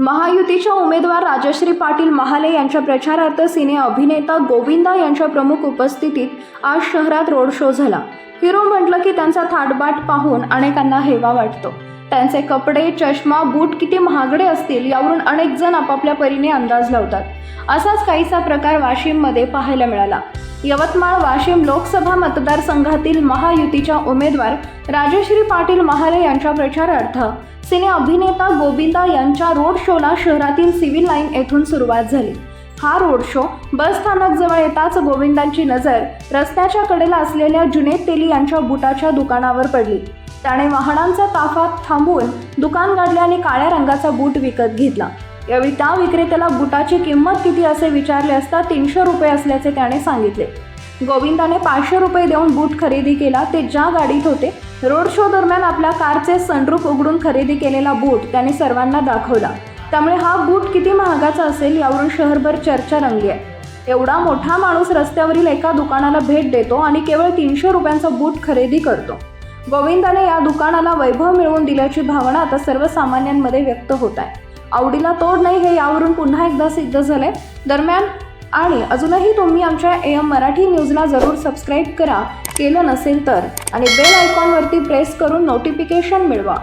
महायुतीच्या उमेदवार राजश्री पाटील महाले यांच्या प्रचारार्थ सिने अभिनेता गोविंदा यांच्या प्रमुख उपस्थितीत आज शहरात रोड शो झाला. हिरो म्हटलं की त्यांचा थाटबाट पाहून अनेकांना हेवा वाटतो. त्यांचे कपडे चष्मा बूट किती महागडे असतील यावरून अनेक जण आपापल्या परीने अंदाज लावतात. असाच काहीसा प्रकार वाशिममध्ये पाहायला मिळाला. यवतमाळ वाशिम लोकसभा मतदारसंघातील महायुतीच्या उमेदवार राजश्री पाटील महाले यांच्या प्रचारार्थ सिने अभिनेता गोविंदा यांच्या रोड शोला शहरातील सिव्हिल लाईन येथून सुरुवात झाली. हा रोड शो बस स्थानक जवळ येताच गोविंदांची नजर रस्त्याच्या कडेला असलेल्या जुनेद तेली यांच्या बुटाच्या दुकानावर पडली. त्याने वाहनांचा ताफा थांबवून दुकान गाडले आणि काळ्या रंगाचा बूट विकत घेतला. यावेळी त्या विक्रेत्याला बुटाची किंमत किती असे विचारले असता तीनशे रुपये असल्याचे त्याने सांगितले. गोविंदाने पाचशे रुपये देऊन बूट खरेदी केला. ते ज्या गाडीत होते रोड शो दरम्यान आपल्या कारचे सनरूफ उघडून खरेदी केलेला बूट त्याने सर्वांना दाखवला. त्यामुळे हा बूट किती महागाचा असेल यावरून शहरभर चर्चा रंगली आहे. एवढा मोठा माणूस रस्त्यावरील एका दुकानाला भेट देतो आणि केवळ तीनशे रुपयांचा बूट खरेदी करतो. गोविंदाने या दुकानाला वैभव मिळवून दिल्याची भावना आता सर्वसामान्यांमध्ये व्यक्त होत आहे. आवडीला तोड नाही हे यावरून पुन्हा एकदा सिद्ध झालंय. दरम्यान आणि अजूनही तुम्ही आमच्या ए एम मराठी न्यूजला जरूर सबस्क्राईब करा. केलं नसेल तर. आणि बेल आयकॉनवरती प्रेस करून नोटिफिकेशन मिळवा.